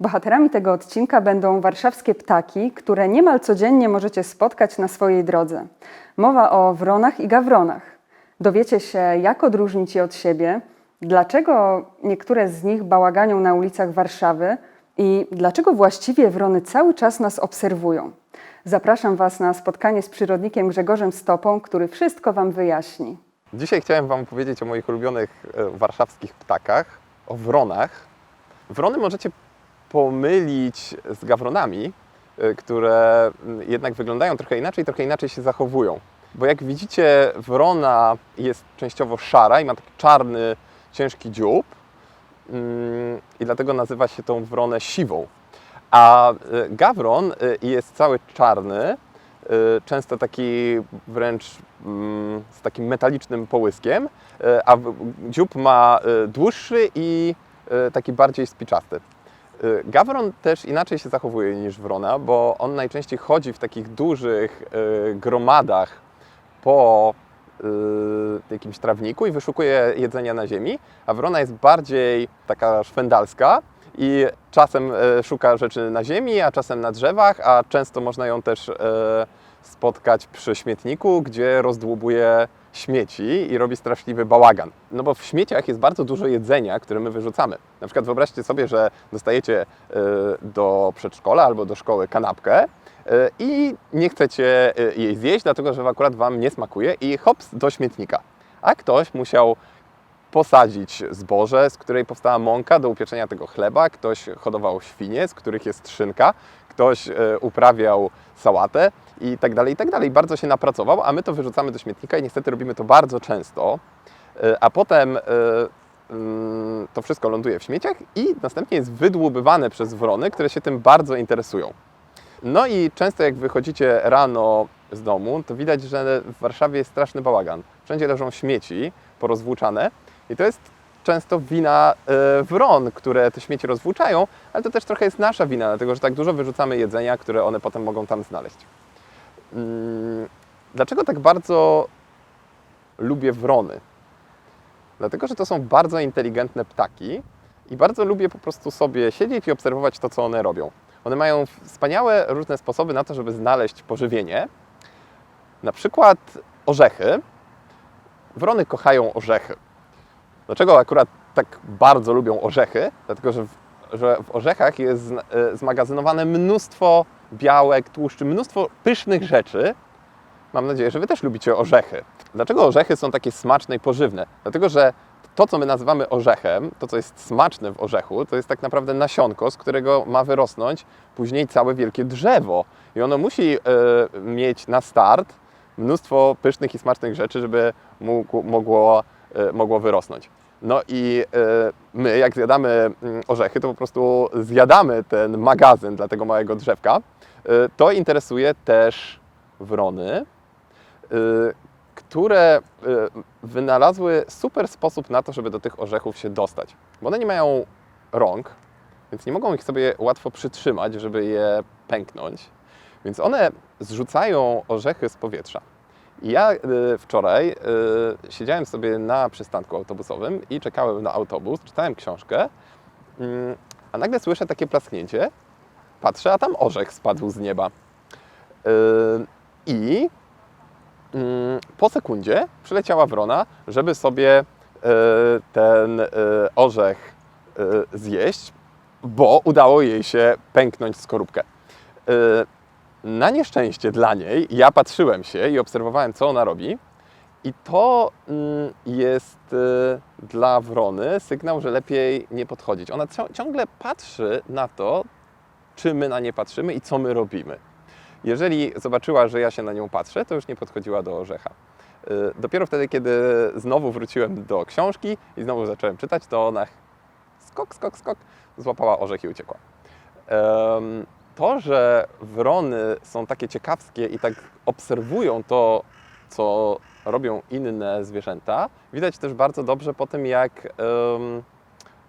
Bohaterami tego odcinka będą warszawskie ptaki, które niemal codziennie możecie spotkać na swojej drodze. Mowa o wronach i gawronach. Dowiecie się, jak odróżnić je od siebie, dlaczego niektóre z nich bałaganią na ulicach Warszawy i dlaczego właściwie wrony cały czas nas obserwują. Zapraszam Was na spotkanie z przyrodnikiem Grzegorzem Stopą, który wszystko Wam wyjaśni. Dzisiaj chciałem Wam powiedzieć o moich ulubionych e, warszawskich ptakach, o wronach. Wrony możecie pomylić z gawronami, e, które mm, jednak wyglądają trochę inaczej, trochę inaczej się zachowują. Bo jak widzicie, wrona jest częściowo szara i ma taki czarny, ciężki dziób mm, i dlatego nazywa się tą wronę siwą. A e, gawron e, jest cały czarny, y, często taki wręcz mm, z takim metalicznym połyskiem, y, a dziób ma y, dłuższy i y, taki bardziej spiczasty. Y, Gawron też inaczej się zachowuje niż wrona, bo on najczęściej chodzi w takich dużych y, gromadach po y, jakimś trawniku i wyszukuje jedzenia na ziemi, a wrona jest bardziej taka szwendalska i czasem szuka rzeczy na ziemi, a czasem na drzewach, a często można ją też spotkać przy śmietniku, gdzie rozdłubuje śmieci i robi straszliwy bałagan. No bo w śmieciach jest bardzo dużo jedzenia, które my wyrzucamy. Na przykład wyobraźcie sobie, że dostajecie e, do przedszkola albo do szkoły kanapkę e, i nie chcecie e, jej zjeść, dlatego że akurat Wam nie smakuje i hops do śmietnika. A ktoś musiał posadzić zboże, z której powstała mąka do upieczenia tego chleba, ktoś hodował świnie, z których jest szynka, ktoś e, uprawiał sałatę i tak dalej, i tak dalej. Bardzo się napracował, a my to wyrzucamy do śmietnika i niestety robimy to bardzo często, E, a potem e, mm, to wszystko ląduje w śmieciach i następnie jest wydłubywane przez wrony, które się tym bardzo interesują. No i często jak wychodzicie rano z domu, to widać, że w Warszawie jest straszny bałagan. Wszędzie leżą śmieci porozwłóczane i to jest często wina e, wron, które te śmieci rozwłóczają, ale to też trochę jest nasza wina, dlatego że tak dużo wyrzucamy jedzenia, które one potem mogą tam znaleźć. Mm, Dlaczego tak bardzo lubię wrony? Dlatego, że to są bardzo inteligentne ptaki i bardzo lubię po prostu sobie siedzieć i obserwować to, co one robią. One mają wspaniałe różne sposoby na to, żeby znaleźć pożywienie. Na przykład orzechy. Wrony kochają orzechy. Dlaczego akurat tak bardzo lubią orzechy? Dlatego, że w, że w orzechach jest e, zmagazynowane mnóstwo białek, tłuszczy, mnóstwo pysznych rzeczy. Mam nadzieję, że Wy też lubicie orzechy. Dlaczego orzechy są takie smaczne i pożywne? Dlatego, że to, co my nazywamy orzechem, to, co jest smaczne w orzechu, to jest tak naprawdę nasionko, z którego ma wyrosnąć później całe wielkie drzewo. I ono musi e, mieć na start mnóstwo pysznych i smacznych rzeczy, żeby mógł, mogło, e, mogło wyrosnąć. No i e, my, jak zjadamy mm, orzechy, to po prostu zjadamy ten magazyn dla tego małego drzewka. E, To interesuje też wrony, y, które wynalazły super sposób na to, żeby do tych orzechów się dostać. Bo one nie mają rąk, więc nie mogą ich sobie łatwo przytrzymać, żeby je pęknąć. Więc one zrzucają orzechy z powietrza. Ja y, wczoraj y, siedziałem sobie na przystanku autobusowym i czekałem na autobus, czytałem książkę, mm, a nagle słyszę takie plasknięcie. Patrzę, a tam orzech spadł z nieba. Y, I mm, po sekundzie przyleciała wrona, żeby sobie ten orzech zjeść, bo udało jej się pęknąć skorupkę. Na nieszczęście dla niej ja patrzyłem się i obserwowałem, co ona robi. I to mm, jest e, dla wrony sygnał, że lepiej nie podchodzić. Ona cią- ciągle patrzy na to, czy my na nie patrzymy i co my robimy. Jeżeli zobaczyła, że ja się na nią patrzę, to już nie podchodziła do orzecha. Y, Dopiero wtedy, kiedy znowu wróciłem do książki i znowu zacząłem czytać, to ona skok, skok, skok, złapała orzech i uciekła. To, że wrony są takie ciekawskie i tak obserwują to, co robią inne zwierzęta, widać też bardzo dobrze po tym, jak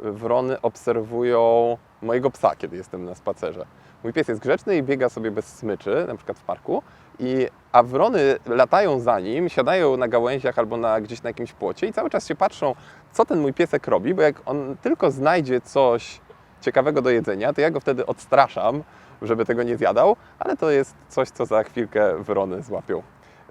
wrony obserwują mojego psa, kiedy jestem na spacerze. Mój pies jest grzeczny i biega sobie bez smyczy, na przykład w parku, i, a wrony latają za nim, siadają na gałęziach albo na, gdzieś na jakimś płocie i cały czas się patrzą, co ten mój piesek robi, bo jak on tylko znajdzie coś ciekawego do jedzenia, to ja go wtedy odstraszam, żeby tego nie zjadał, ale to jest coś, co za chwilkę wrony złapią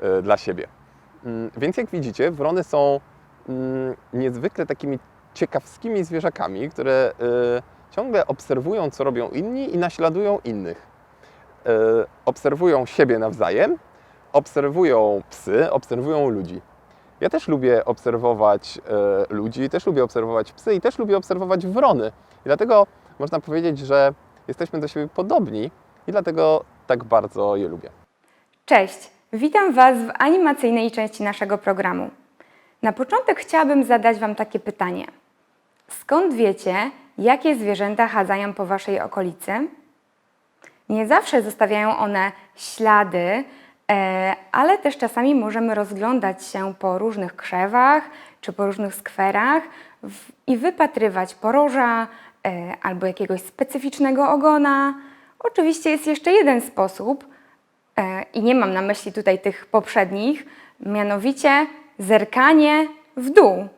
e, dla siebie. Mm, Więc jak widzicie, wrony są mm, niezwykle takimi ciekawskimi zwierzakami, które e, ciągle obserwują, co robią inni i naśladują innych. E, Obserwują siebie nawzajem, obserwują psy, obserwują ludzi. Ja też lubię obserwować ludzi, też lubię obserwować psy i też lubię obserwować wrony. I dlatego można powiedzieć, że jesteśmy do siebie podobni i dlatego tak bardzo je lubię. Cześć, witam Was w animacyjnej części naszego programu. Na początek chciałabym zadać Wam takie pytanie. Skąd wiecie, jakie zwierzęta chadzają po Waszej okolicy? Nie zawsze zostawiają one ślady, e, ale też czasami możemy rozglądać się po różnych krzewach czy po różnych skwerach i wypatrywać poroża albo jakiegoś specyficznego ogona. Oczywiście jest jeszcze jeden sposób, e, i nie mam na myśli tutaj tych poprzednich, mianowicie zerkanie w dół,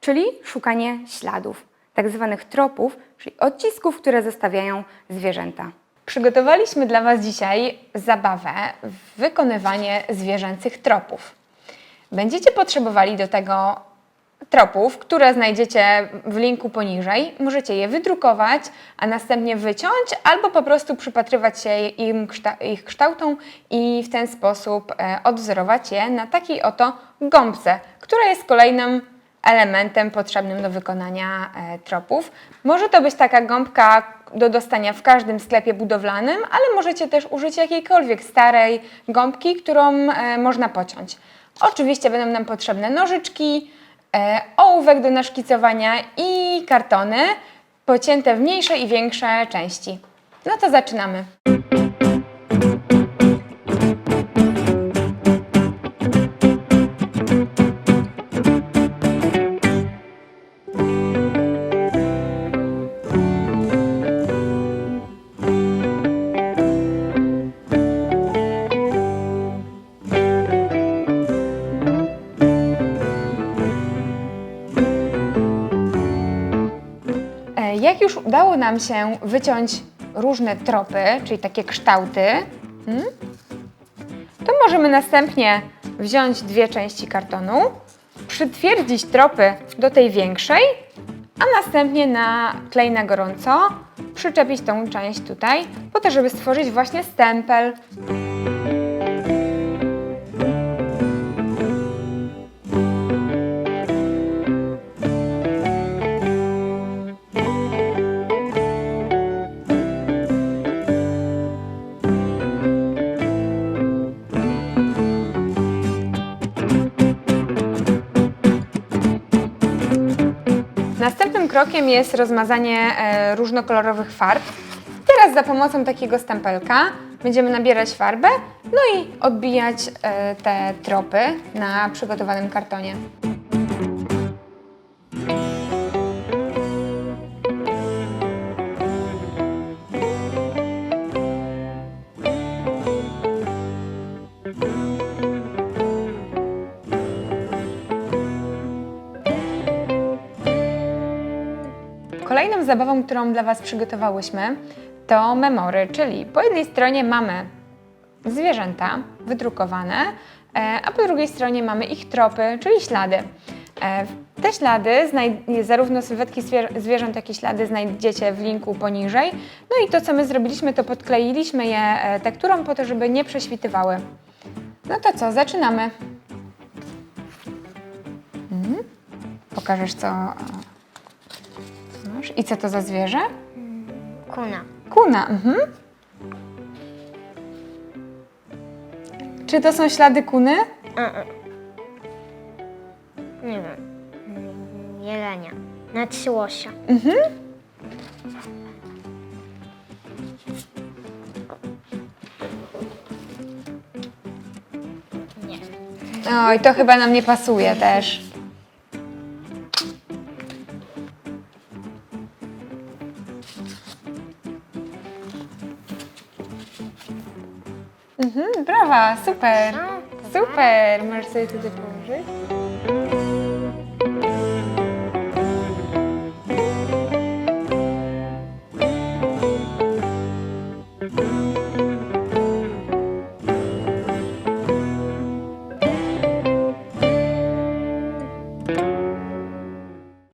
czyli szukanie śladów, tak zwanych tropów, czyli odcisków, które zostawiają zwierzęta. Przygotowaliśmy dla Was dzisiaj zabawę wykonywanie zwierzęcych tropów. Będziecie potrzebowali do tego tropów, które znajdziecie w linku poniżej. Możecie je wydrukować, a następnie wyciąć albo po prostu przypatrywać się im ich kształtom i w ten sposób e, odwzorować je na takiej oto gąbce, która jest kolejnym elementem potrzebnym do wykonania e, tropów. Może to być taka gąbka do dostania w każdym sklepie budowlanym, ale możecie też użyć jakiejkolwiek starej gąbki, którą e, można pociąć. Oczywiście będą nam potrzebne nożyczki, ołówek do naszkicowania i kartony pocięte w mniejsze i większe części. No to zaczynamy. Udało nam się wyciąć różne tropy, czyli takie kształty, mm, to możemy następnie wziąć dwie części kartonu, przytwierdzić tropy do tej większej, a następnie na klej na gorąco przyczepić tą część tutaj, po to, żeby stworzyć właśnie stempel. Krokiem jest rozmazanie e, różnokolorowych farb. Teraz za pomocą takiego stempelka będziemy nabierać farbę, no i odbijać e, te tropy na przygotowanym kartonie. Zabawą, którą dla Was przygotowałyśmy, to memory, czyli po jednej stronie mamy zwierzęta wydrukowane, e, a po drugiej stronie mamy ich tropy, czyli ślady. E, Te ślady, zarówno sylwetki zwier- zwierząt, jak i ślady znajdziecie w linku poniżej. No i to, co my zrobiliśmy, to podkleiliśmy je e, tekturą po to, żeby nie prześwitywały. No to co, zaczynamy. Mhm. Pokażesz, co e, masz i co to za zwierzę? Kuna. Kuna, mhm. Czy to są ślady kuny? Nie wiem. Mm, Jelenia. Na trzy łosia. Nie. Oj, to chyba nam nie pasuje też. Brawa, super. Super, możesz sobie tutaj położyć.